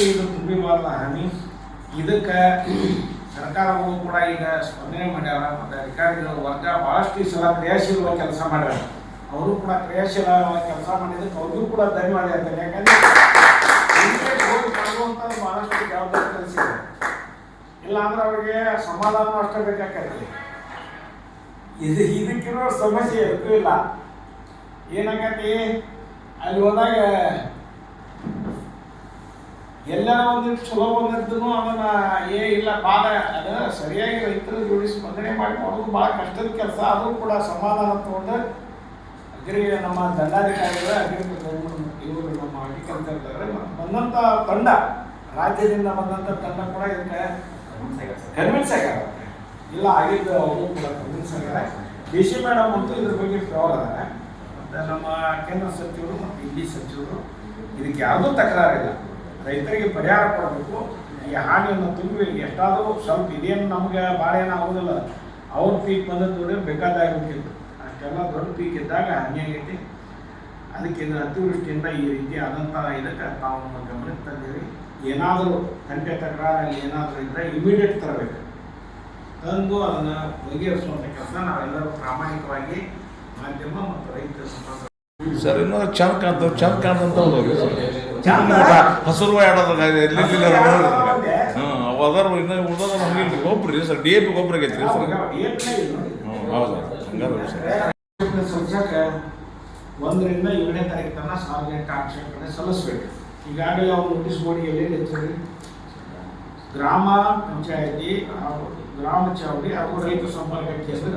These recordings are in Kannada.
ರೈತರಿಗೆ ಇದು ತುಂಬಿಬಾರ್ದ ಹಾನಿ ಇದಕ್ಕೆ ಸರ್ಕಾರವೂ ಕೂಡ ಈಗ ಸ್ಪಂದನೆ ಮಾಡ್ಯಾರ ಮತ್ತು ಅಧಿಕಾರಿಗಳ ವರ್ಗ ಭಾಳಷ್ಟು ಸಲ ಕ್ರಿಯಾಶೀಲವಾಗಿ ಕೆಲಸ ಮಾಡ್ಯಾರ. ಅವರು ಕೂಡ ಕ್ರಿಯಾಶೀಲವಾಗಿ ಕೆಲಸ ಮಾಡಿದ್ದಕ್ಕೆ ಅವ್ರಿಗೂ ಕೂಡ ಧನ್ಯವಾದ ಹೇಳ್ತೇನೆ ಯಾಕಂದ್ರೆ ಭಾಳಷ್ಟು ಜವಾಬ್ದಾರಿ ಕೆಲಸ ಇದೆ ಇಲ್ಲ ಅಂದ್ರೆ ಅವ್ರಿಗೆ ಸಮಾಧಾನ ಅಷ್ಟೇ ಬೇಕಾಗ್ತದೆ. ಇದು ಇದಕ್ಕಿರೋ ಸಮಸ್ಯೆ ಎದಕ್ಕೂ ಇಲ್ಲ. ಏನಾಗತಿ ಅಲ್ಲಿ ಹೋದಾಗ ಎಲ್ಲ ಒಂದು ಚಲೋ ಬಂದಿದ್ದನು ಅದನ್ನ ಏ ಇಲ್ಲ ಬಾಳ ಅದ ಸರಿಯಾಗಿ ರೈತರ ಜೋಡಿ ಸ್ಪಂದನೆ ಮಾಡಿ ಮಾಡೋದು ಭಾಳ ಕಷ್ಟದ ಕೆಲಸ. ಅದು ಕೂಡ ಸಮಾಧಾನ ತಗೊಂಡು ಅಗ್ರಿ ನಮ್ಮ ದಂಡಾಧಿಕಾರಿಗಳು ಅಗ್ರಿಕಲ್ಚರ್ ಇವರು ನಮ್ಮ ಅಗ್ರಿಕಲ್ಚರ್ ಬಂದಂಥ ತಂಡ, ರಾಜ್ಯದಿಂದ ಬಂದಂಥ ತಂಡ ಕೂಡ ಇದಕ್ಕೆ ಕನ್ವಿನ್ಸ್ ಆಗ್ಯಾರ. ಇಲ್ಲ, ಆಗಿದ್ದು ಅವರು ಕೂಡ ಕನ್ವಿನ್ಸ್ ಆಗ್ಯಾರ. ಡಿ ಸಿ ಮೇಡಮ್ ಅಂತೂ ಇದ್ರ ಬಗ್ಗೆ ಫ್ಲವರ್ ಅದಾರೆ. ಮತ್ತು ನಮ್ಮ ಕೇಂದ್ರ ಸಚಿವರು ಮತ್ತು ಇಲ್ಲಿ ಸಚಿವರು ಇದಕ್ಕೆ ಯಾವುದೂ ತಕರಾರಿಲ್ಲ. ರೈತರಿಗೆ ಪರಿಹಾರ ಕೊಡಬೇಕು. ಈ ಹಾನಿಯನ್ನು ತುಂಬಿ ಎಷ್ಟಾದರೂ ಸ್ವಲ್ಪ ಇದೇನು ನಮಗೆ ಭಾಳ ಏನು ಆಗೋದಿಲ್ಲ. ಅವ್ರ ಪೀಕ್ ಬಂದದ್ದು ನೋಡಿ ಬೇಕಾದಾಗಿರ್ತಿತ್ತು ಅಷ್ಟೆಲ್ಲ ದೊಡ್ಡ ಪೀಕ್ ಇದ್ದಾಗ ಹಾನಿ ಆಗೈತಿ. ಅದಕ್ಕೆ ಅತಿವೃಷ್ಟಿಯಿಂದ ಈ ರೀತಿ ಆದಂಥ ಇದಕ್ಕೆ ನಮ್ಮ ಗಮನಕ್ಕೆ ತಂದಿರಿ. ಏನಾದರೂ ತಂಟೆ ತಕರಾರಲ್ಲಿ ಏನಾದರೂ ಇದ್ದರೆ ಇಮಿಡಿಯೇಟ್ ತರಬೇಕು. ತಂದು ಅದನ್ನು ಬಗೆಹರಿಸುವಂಥ ಕೆಲಸ ನಾವೆಲ್ಲರೂ ಪ್ರಾಮಾಣಿಕವಾಗಿ ಮಾಧ್ಯಮ ಮತ್ತು ರೈತ ಸರ್ ಇನ್ನೂ ಚಂದ ಕಾಣ್ತವೆ ಚಂದ ಚಂದ? ಹಸಿರು ಆಡೋದಾಗ ಎಲ್ಲಿ ಹಾಂ ಅವು ಅದಾರ ಇನ್ನು ಉಳ್ದದ ಗೊಬ್ಬರ ರೀ ಸರ್ ಡಿ ಎ ಪಿ ಗೊಬ್ಬರ ಆಗೈತೆ ರೀ ಸರ್. ಹ್ಞೂ ಹೌದು ಹಂಗಾದ್ರೆ ಸರ್ ಸಲ್ಸಕ ಒಂದರಿಂದ ಏಳನೇ ತಾರೀಕು ತನಕ ಸಾರ್ವಜನಿಕ ಆಕ್ಷೇಪಣೆ ಸಲ್ಲಿಸಬೇಕು. ಈಗಾಗಲೇ ಅವ್ರು ನೋಟಿಸ್ ಬೋರ್ಡಿಗೆ ಎಲ್ಲಿ ಗ್ರಾಮ ಪಂಚಾಯತಿ ಗ್ರಾಮ ಚಾವಡಿ ಹಾಗೂ ರೈತ ಸಂಪರ್ಕ ಕೇಂದ್ರ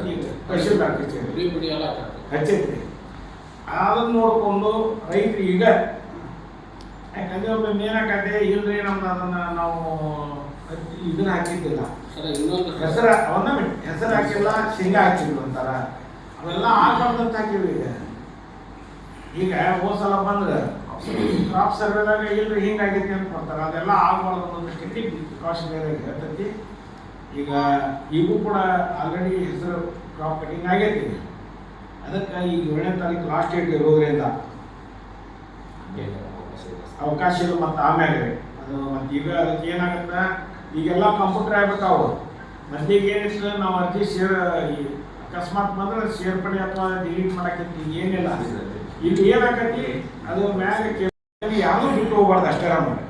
ತಹಶೀಲ್ದಾರ್ ಕಚೇರಿ ಹಚ್ಚೈತಿ ಅದನ್ನು ನೋಡಿಕೊಂಡು ರೈತರು ಈಗ ಯಾಕಂದ್ರೆ ಒಮ್ಮೆ ಏನಾಗತ್ತೆ ಇಲ್ರಿ ನಮ್ದು ಅದನ್ನ ನಾವು ಇದನ್ನ ಹಾಕಿದ್ದಿಲ್ಲ. ಹೆಸರ ಅವನ್ನ ಬಿಟ್ಟು ಹೆಸರು ಹಾಕಿಲ್ಲ ಶೇಂಗಾ ಹಾಕಿದ್ರು ಅಂತಾರ ಅವೆಲ್ಲ ಆಗ್ಬಾರ್ದಂತ ಹಾಕಿವಿ ಈಗ ಈಗ ಹೋದ್ ಸಲ ಬಂದ್ರೆ ಕ್ರಾಪ್ ಸರ್ವೆದಾಗ ಇಲ್ರಿ ಹಿಂಗಾಗೈತಿ ಅಂತ ಕೊಡ್ತಾರ ಅದೆಲ್ಲ ಆಗ್ಬಾರ್ದು ಅನ್ನೋ ಸ್ಥಿತಿ ಬೇರೆ ಇರ್ತೈತಿ. ಈಗ ಈಗೂ ಕೂಡ ಆಲ್ರೆಡಿ ಹೆಸರು ಕ್ರಾಪ್ ಕಟಿಂಗ್ ಆಗೈತಿ. ಅದಕ್ಕೆ ಈಗ ಏಳನೇ ತಾರೀಕು ಲಾಸ್ಟ್ ಡೇಟ್ ಇರೋದ್ರಿಂದ. ಅವಕಾಶ ಇಲ್ಲ ಮತ್ತು ಆಮೇಲೆ ಅದು ಮತ್ತು ಈಗ ಅದಕ್ಕೆ ಏನಾಗುತ್ತೆ? ಈಗೆಲ್ಲ ಕಂಪ್ಯೂಟರ್ ಆಗ್ಬೇಕಾವು ಮೊದಲಿಗೆ ಏನಿತ್ತು ನಾವು ಅರ್ಜಿ ಈ ಅಕಸ್ಮಾತ್ ಬಂದ್ರೆ ಸೇರ್ಪಡೆ ಅಥವಾ ಡಿಲೀಟ್ ಮಾಡಕತ್ತಿ, ಏನಿಲ್ಲ. ಇಲ್ಲಿ ಏನಾಕತಿ ಅದು ಮ್ಯಾಗ ಕೇಳಿ ಯಾರು ಬಿಟ್ಟು ಹೋಗ್ಬಾರ್ದು ಅಷ್ಟೇ ಮಾಡಿ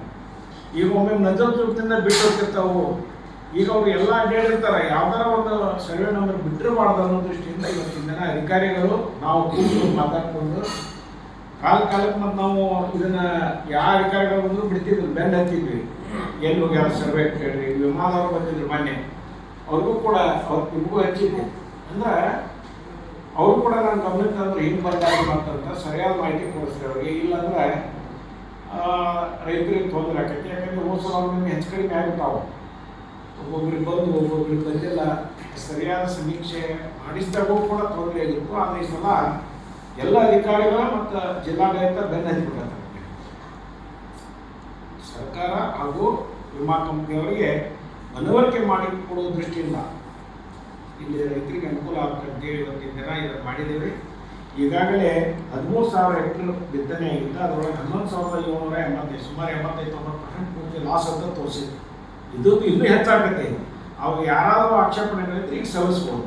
ಈಗ ಒಮ್ಮೆ ನಜತ್ವದಿಂದ ಬಿಟ್ಟು ಹೋಗ್ತಿರ್ತಾವು. ಈಗ ಅವ್ರು ಎಲ್ಲ ಅಡ್ಡಾಡಿರ್ತಾರೆ ಯಾವ್ದಾರ ಒಂದು ಸರ್ವೆ ನಂಬರ್ ಬಿಟ್ಟಿರಬಾರ್ದು ಅನ್ನೋ ದೃಷ್ಟಿಯಿಂದ ಇವತ್ತಿನ ದಿನ ಅಧಿಕಾರಿಗಳು ನಾವು ಕೂತು ಮಾತಾಡ್ಕೊಂಡು ಕಾಲ ಕಾಲಕ್ಕೆ ಮತ್ತು ನಾವು ಇದನ್ನ ಯಾವ ಅಧಿಕಾರಿಗಳು ಬಂದ್ರು ಬಿಡ್ತಿದ್ರು ಬೆಂಡ್ ಹತ್ತಿದ್ವಿ ಎಲ್ಲಿ ಹೋಗ್ಯಾರ ಸರ್ವೆ ಕೇಳಿ ವಿಮಾನವರು ಬಂದಿದ್ರು ಮೊನ್ನೆ. ಅವ್ರಿಗೂ ಕೂಡ ಅವ್ರ ನಿಮಗೂ ಹಚ್ಚಿದ್ವಿ. ಅಂದ್ರೆ ಅವ್ರು ಕೂಡ ನಾನು ಗಮನಕ್ಕೆ ಅಂದ್ರೆ ಹಿಂಗೆ ಬಂದಾಗ ಅಂತಂತ ಸರಿಯಾದ ಮಾಹಿತಿ ಕೊಡಿಸ್ತಾರೆ ಅವ್ರಿಗೆ. ಇಲ್ಲಾಂದ್ರೆ ರೈತರಿಗೆ ತೊಂದರೆ ಆಕೈತಿ. ಯಾಕಂದ್ರೆ ಹೋದ ಸಲ ಅವ್ರಿಗೆ ಹೆಚ್ಚು ಕಡಿಮೆ ಆಗುತ್ತಾವೆ ಒಬ್ಬೊಬ್ರಿಗೆ ಬಂದು ಒಬ್ಬೊಬ್ರಿಗೆ ಬಂದಿಲ್ಲ. ಸರಿಯಾದ ಸಮೀಕ್ಷೆ ಮಾಡಿಸಿದಾಗೂ ಕೂಡ ತೊಂದರೆ ಆಗಿತ್ತು. ಆದರೆ ಈ ಸಲ ಎಲ್ಲ ಅಧಿಕಾರಿಗಳ ಮತ್ತು ಜಿಲ್ಲಾಡಳಿತ ಬೆನ್ನ ಸರ್ಕಾರ ಹಾಗೂ ವಿಮಾ ಕಂಪನಿಯವರಿಗೆ ಮನವರಿಕೆ ಮಾಡಿಕೊಡುವ ದೃಷ್ಟಿಯಿಂದ ಇಲ್ಲಿ ರೈತರಿಗೆ ಅನುಕೂಲ ಆಗ್ತದೆ ಇವತ್ತಿನ ದಿನ ಇದನ್ನು ಮಾಡಿದ್ದೀವಿ ಈಗಾಗಲೇ ಹದಿಮೂರು ಸಾವಿರ ಹೆಕ್ಟರ್ ಬಿತ್ತನೆ ಆಗಿದ್ದ ಅದರೊಳಗೆ ಹನ್ನೊಂದು ಸಾವಿರದ ಏಳ್ನೂರ ಎಂಬತ್ತೈದು, ಸುಮಾರು ಎಂಬತ್ತೈದು, ತೊಂಬತ್ತು ಪರ್ಸೆಂಟ್ ಪೂರ್ತಿ ಲಾಸ್ ಅಂತ ತೋರಿಸಿದೆ ಇದು ಇನ್ನೂ ಹೆಚ್ಚಾಗತ್ತೆ. ಅವಾಗ ಯಾರಾದರೂ ಆಕ್ಷೇಪಣೆಗಳಿದ್ರೆ ಈಗ ಸಲ್ಲಿಸ್ಬೋದು.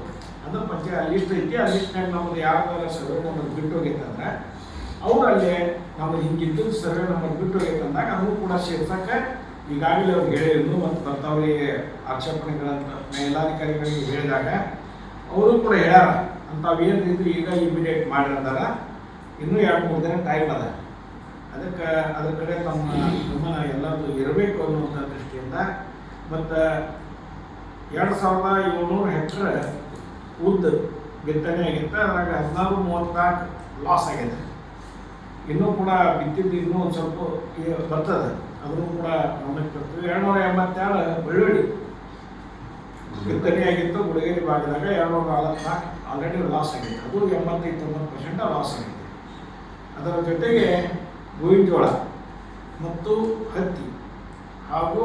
ಅದು ಪಂಚ ಲಿಸ್ಟ್ ಐತಿ. ಆ ಲಿಸ್ಟ್ನಾಗ ನಮ್ಮದು ಯಾವ್ದಾರ ಸರ್ವೆ ನಂಬರ್ ಬಿಟ್ಟು ಹೋಗೈತಂದ್ರೆ ಅವ್ರು ಅಲ್ಲಿ ನಮ್ಮದು ಹಿಂಗಿದ್ದು ಸರ್ವೆ ನಂಬರ್ ಬಿಟ್ಟು ಹೋಗೈತಂದಾಗ ಅದನ್ನು ಕೂಡ ಸೇರ್ಸಕ್ಕೆ ಈಗಾಗಲೇ ಅವ್ರಿಗೆ ಹೇಳಿದ್ರು ಮತ್ತು ಬರ್ತಾವ್ರಿ ಆಕ್ಷೇಪಣೆಗಳಂತ ಮೇಲಾಧಿಕಾರಿಗಳಿಗೆ ಹೇಳಿದಾಗ ಅವರು ಕೂಡ ಹೇಳ್ಯಾರ ಅಂಥವೇನು ಇದ್ದು ಈಗ ಇಮಿಡಿಯೇಟ್ ಮಾಡಿರ್ತಾರ ಇನ್ನೂ ಎರಡು ಮೂರು ದಿನ ಟೈಮ್ ಅದ. ಅದಕ್ಕೆ ಅದ್ರ ಕಡೆ ತಮ್ಮ ಗಮನ ಎಲ್ಲರೂ ಇರಬೇಕು ಅನ್ನುವಂಥ ದೃಷ್ಟಿಯಿಂದ, ಮತ್ತು ಎರಡು ಸಾವಿರದ ಏಳ್ನೂರು ಹೆಕ್ಟರ್ ಉದ್ದ ಬಿತ್ತನೆ ಆಗಿತ್ತು ಅದ್ರಾಗ ಹದಿನಾರು, ಮೂವತ್ನಾಲ್ಕು ಲಾಸ್ ಆಗಿದೆ ಇನ್ನೂ ಕೂಡ ಬಿತ್ತಿದ್ದು ಇನ್ನೂ ಒಂದು ಸ್ವಲ್ಪ ಬರ್ತದೆ. ಅದನ್ನು ಕೂಡ ಗಮನಕ್ಕೆ ತರ್ತೀವಿ. ಎರಡುನೂರ ಎಂಬತ್ತೆರಡು ಬೆಳ್ಳುಳ್ಳಿ ಬಿತ್ತನೆ ಆಗಿತ್ತು, ಗುಡಗೇರಿ ಭಾಗದಾಗ ಎರಡುನೂರ ನಲವತ್ನಾಲ್ಕು ಆಲ್ರೆಡಿ ಲಾಸ್ ಆಗಿದೆ ಅದು ಎಂಬತ್ತೈದು, ತೊಂಬತ್ತು ಪರ್ಸೆಂಟ್ ಲಾಸ್ ಆಗಿದೆ ಅದರ ಜೊತೆಗೆ ಗೋವಿನ ಜೋಳ ಮತ್ತು ಹತ್ತಿ ಹಾಗೂ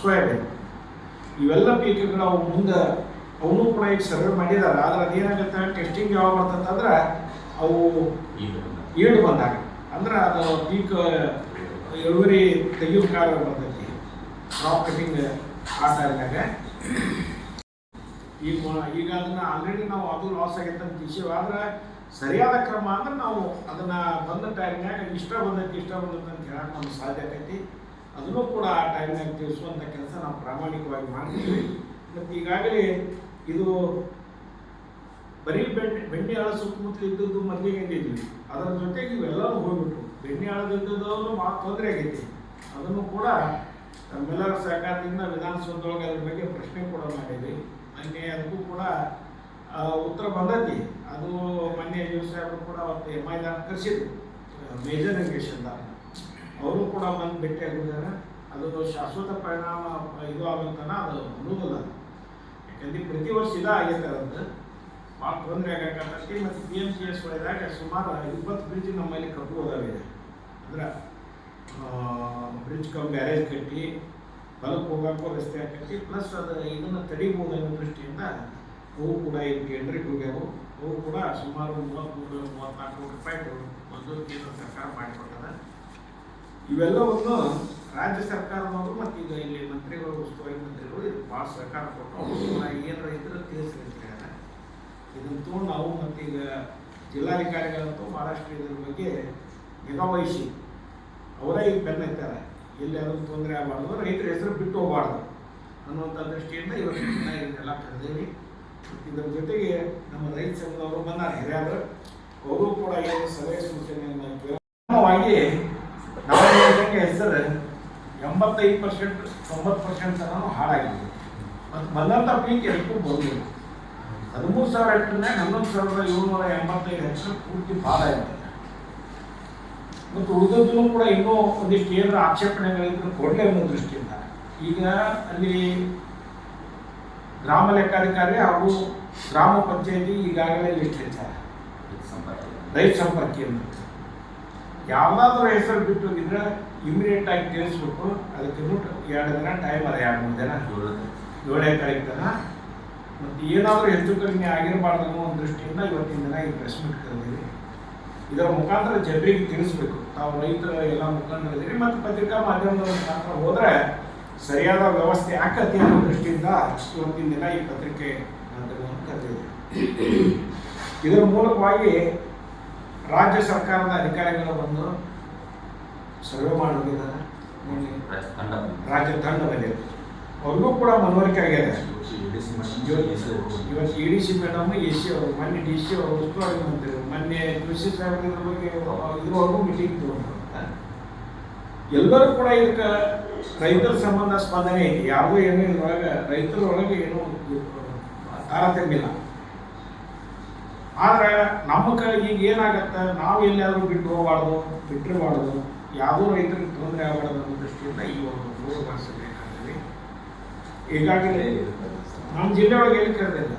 ಸೋಯಾಬೀನ್ ಇವೆಲ್ಲ ಪೀಕಗಳು ಮುಂದೆ ಅವನು ಕೂಡ ಈಗ ಸರ್ವೆ ಮಾಡಿದ್ದಾರೆ ಆದ್ರೆ ಅದೇನಾಗುತ್ತೆ ಟೆಸ್ಟಿಂಗ್ ಯಾವಾಗ ಬರ್ತಂತಂದ್ರೆ ಅವು ಏಳು ಬಂದಾಗ. ಅಂದ್ರೆ ಅದು ಪೀಕ್ ಇಳುವರಿ ತೆಗಿಯೋ ಕಾಲ ಬರ್ತೈತಿ. ಕ್ರಾಪ್ ಕಟಿಂಗ್ ಆ ಟೈಮ್ನಾಗ ಈಗ ಈಗ ಅದನ್ನ ಆಲ್ರೆಡಿ ನಾವು ಅದು ಲಾಸ್ ಆಗೈತೆ ಅಂತ ವಿಷಯ ಆದ್ರೆ ಸರಿಯಾದ ಕ್ರಮ ಅಂದ್ರೆ ನಾವು ಅದನ್ನ ಬಂದ ಟೈಮ್ನಾಗ ಇಷ್ಟ ಬಂದೈತಿ ಇಷ್ಟ ಬಂದಂತ ಅಂತ ಹೇಳಕ್ ನಮ್ಗೆ ಸಾಧ್ಯ ಆಗೈತಿ ಅದನ್ನು ಕೂಡ ಆ ಟೈಮ್ನಾಗ ತಿಳಿಸುವಂಥ ಕೆಲಸ ನಾವು ಪ್ರಾಮಾಣಿಕವಾಗಿ ಮಾಡ್ತೀವಿ. ಮತ್ತು ಈಗಾಗಲೇ ಇದು ಬರೀ ಬೆಣ್ಣೆ ಆಳ ಸುತ್ತಮುತ್ತಲು ಇದ್ದದ್ದು ಮೊದಲಿಗೆ ಇದ್ದಿದ್ವಿ ಅದರ ಜೊತೆಗೆ ಇವೆಲ್ಲವೂ ಹೋಗ್ಬಿಟ್ಟು ಬೆಣ್ಣೆ ಆಳದಿದ್ದದವರು ಭಾಳ ತೊಂದರೆ ಆಗೈತಿ. ಅದನ್ನು ಕೂಡ ತಮ್ಮೆಲ್ಲರ ಸರ್ಕಾರದಿಂದ ವಿಧಾನಸೌಧದೊಳಗೆ ಅದ್ರ ಬಗ್ಗೆ ಪ್ರಶ್ನೆ ಕೂಡ ಮಾಡಿದ್ವಿ. ಮೊನ್ನೆ ಅದಕ್ಕೂ ಕೂಡ ಉತ್ತರ ಬಂದೈತಿ ಅದು ಮೊನ್ನೆ ಯು ಸಾಹೇಬರು ಕೂಡ ಅವತ್ತು ಎಂ ಐ ದಾರ್ ಕರೆಸಿದ್ರು. ಮೇಜರ್ ಇರಿಗೇಷನ್ದಾರ ಅವರು ಕೂಡ ಬಂದು ಭೇಟಿ ಆಗಿದ್ದಾರೆ ಅದು ಶಾಶ್ವತ ಪರಿಣಾಮ, ಇದು ಆಗುತ್ತಾನ? ಅದು ಅನ್ನೋದಿಲ್ಲ ಯಾಕಂದ್ರೆ ಪ್ರತಿ ವರ್ಷ ಇದ ಆಗೈತೆ ಅದನ್ನ ಭಾಳ ತೊಂದರೆ ಆಗಕ್ಕೆ ಮತ್ತು ಪಿ ಎಂ ಸಿ ಎಸ್ ಒಳಗಾಗ ಸುಮಾರು ಇಪ್ಪತ್ತು ಬ್ರಿಡ್ಜ್ ನಮ್ಮಲ್ಲಿ ಕಬ್ಬು ಅದಾವೆ ಅಂದ್ರೆ ಬ್ರಿಡ್ಜ್ ಕಮ್ ಬ್ಯಾರೇಜ್ ಕಟ್ಟಿ ಹೊಲಕ್ಕೆ ಹೋಗಕ್ಕೂ ರಸ್ತೆ ಹಾಕಿ ಪ್ಲಸ್ ಅದು ಇದನ್ನು ತಡಿಬೋದು ಅನ್ನೋ ದೃಷ್ಟಿಯಿಂದ ಅವು ಕೂಡ ಇದು ಟೆಂಡ್ರಿಗೆ ಹೋಗ್ಯಾವು ಅವು ಕೂಡ ಸುಮಾರು ಮೂವತ್ತ್ಮೂರು ಮೂವತ್ತ್ನಾಲ್ಕು ಕೋಟಿ ರೂಪಾಯಿ ಒಂದು ಕೇಂದ್ರ ಸರ್ಕಾರ ಮಾಡಿಕೊಟ್ಟದ ಇವೆಲ್ಲವನ್ನು ರಾಜ್ಯ ಸರ್ಕಾರದವರು ಮತ್ತು ಈಗ ಇಲ್ಲಿ ಮಂತ್ರಿಗಳು ಉಸ್ತುವಾರಿ ಇದು ಭಾಳ ಸಹಕಾರ ಕೊಟ್ಟು ಅವರು ಕೂಡ ಏನಾರ ಇದ್ರೆ ತಿಳಿಸ್ರಿ ಅಂತ ಇದನ್ನು ತೊಗೊಂಡು ನಾವು ಮತ್ತೀಗ ಜಿಲ್ಲಾಧಿಕಾರಿಗಳಂತೂ ಭಾಳಷ್ಟು ಇದ್ರ ಬಗ್ಗೆ ನಿಗಾ ವಹಿಸಿ. ಅವರೇ ಈಗ ಬೆನ್ನೈತಾರೆ ಎಲ್ಲಿ ಅದನ್ನು ತೊಂದರೆ ಆಗಬಾರ್ದು, ರೈತರ ಹೆಸರು ಬಿಟ್ಟು ಹೋಗಬಾರ್ದು ಅನ್ನುವಂಥ ದೃಷ್ಟಿಯಿಂದ ಇವತ್ತು ದಿನ ಇದನ್ನೆಲ್ಲ ಕರೆದೇವಿ. ಇದರ ಜೊತೆಗೆ ನಮ್ಮ ರೈತ ಸಂಘದವರು ಬಂದಾರೆ, ಹಿರಿಯರು. ಅವರು ಕೂಡ ಏನು ಸಲಹೆ ಸೂಚನೆಯನ್ನು ಕೇಳಿ. ನಾವು ಹೆಸರು ಎಂಬತ್ತೈದು ಪರ್ಸೆಂಟ್, ತೊಂಬತ್ತು ಪರ್ಸೆಂಟ್ ತನಕ ಹಾಳಾಗಿದೆ. ಮತ್ತು ಬಂದಂಥ ಪೀಕ್ ಎಲ್ಗೂ ಬರಲಿಲ್ಲ ಹದಿಮೂರು ಸಾವಿರ ಹೆಕ್ಟರ್ನಾಗ ಹನ್ನೊಂದು ಸಾವಿರದ ಏಳ್ನೂರ ಎಂಬತ್ತೈದು ಹೆಕ್ಟರ್ ಪೂರ್ತಿ ಭಾಳ ಇರ್ತದೆ ಮತ್ತು ಉಳಿದದ್ದು ಕೂಡ ಇನ್ನೂ ಒಂದಿಷ್ಟು ಏನಾರ ಆಕ್ಷೇಪಣೆಗಳಿದ್ರು ಕೊಡಲೇ ಅನ್ನೋ ದೃಷ್ಟಿಯಿಂದ. ಈಗ ಅಲ್ಲಿ ಗ್ರಾಮ ಲೆಕ್ಕಾಧಿಕಾರಿ ಹಾಗೂ ಗ್ರಾಮ ಪಂಚಾಯತಿ ಈಗಾಗಲೇ ಲಿಸ್ಟ್ ಹೆಚ್ಚಾರ. ರೈತ ಸಂಪರ್ಕ ಕೇಂದ್ರ. ಯಾವುದಾದ್ರೂ ಹೆಸರು ಬಿಟ್ಟು ಹೋಗಿದ್ರೆ ಇಮಿಡಿಯೇಟ್ ಆಗಿ ತಿಳಿಸ್ಬೇಕು. ಅದಕ್ಕೆ ಎರಡು ದಿನ ಟೈಮ್ ಅದ, ಎರಡು ಮೂರು ದಿನ. ಏಳನೇ ತಾರೀಕು ಮತ್ತು ಏನಾದರೂ ಹೆಚ್ಚು ಕಡಿಮೆ ಆಗಿರಬಾರ್ದು ಅನ್ನೋ ಒಂದು ದೃಷ್ಟಿಯಿಂದ ಇವತ್ತಿನ ದಿನ ಈ ಪ್ರೆಸ್ ಮೀಟ್ ಕರೆದಿದೆ ಇದರ ಮುಖಾಂತರ ಜನರಿಗೆ ತಿಳಿಸ್ಬೇಕು. ತಾವು ರೈತರ ಎಲ್ಲ ಮುಖಂಡರಿದ್ದೀರಿ ಮತ್ತು ಪತ್ರಿಕಾ ಮಾಧ್ಯಮದ ಮುಖಾಂತರ ಹೋದರೆ ಸರಿಯಾದ ವ್ಯವಸ್ಥೆ ಆಕತಿ ಅನ್ನೋ ದೃಷ್ಟಿಯಿಂದ ಇವತ್ತಿನ ದಿನ ಈ ಪತ್ರಿಕೆ ಮಾಧ್ಯಮವನ್ನು ಕರೆದಿದೆ. ಇದರ ಮೂಲಕವಾಗಿ ರಾಜ್ಯ ಸರ್ಕಾರದ ಅಧಿಕಾರಿಗಳು ಬಂದು ಸರ್ವೆ ಮಾಡೋದಿದ್ದಾರೆ ರಾಜ್ಯ ತಂಡ ಬಂದಿದೆ. ಅವ್ರಿಗೂ ಕೂಡ ಮನವರಿಕೆ ಆಗಿದೆ ಇವತ್ತು E D C madam A C ಅವರು, ಮೊನ್ನೆ ಡಿ ಸಿ ಅವರು ಉಸ್ತುವಾರಿ ಮೊನ್ನೆ ಕೃಷಿ ಇದ್ರ ಬಗ್ಗೆ ಇದುವರೆಗೂ ಮೀಟಿಂಗ್ ಎಲ್ಲರೂ ಕೂಡ ಇದಕ್ಕೆ ರೈತರ ಸಂಬಂಧ ಸ್ಪಂದನೆ ಐತಿ. ಯಾರಿಗೂ ಏನು ಇದ್ರೊಳಗೆ ರೈತರೊಳಗೆ ಏನು ತಾರತಮ್ಯ ಇಲ್ಲ. ಆದ್ರೆ ನಮ್ಮ ಕ ಈಗ ಏನಾಗತ್ತೆ? ನಾವು ಎಲ್ಲಿಯಾದ್ರೂ ಬಿಟ್ಟು ಹೋಗಬಾರ್ದು, ಬಿಟ್ಟಿರಬಾರ್ದು. ಯಾವುದೋ ರೈತರಿಗೆ ತೊಂದರೆ ಆಗಬಾರ್ದು ಅನ್ನೋ ದೃಷ್ಟಿಯಿಂದ ಈ ಒಂದು ಮೂರು ಮಾಡಿಸಬೇಕಾಗ್ತದೆ ಈಗಾಗಲೇ ನಮ್ಮ ಜಿಲ್ಲೆ ಒಳಗೆ ಎಲ್ಲಿ ಕರೆದಿಲ್ಲ.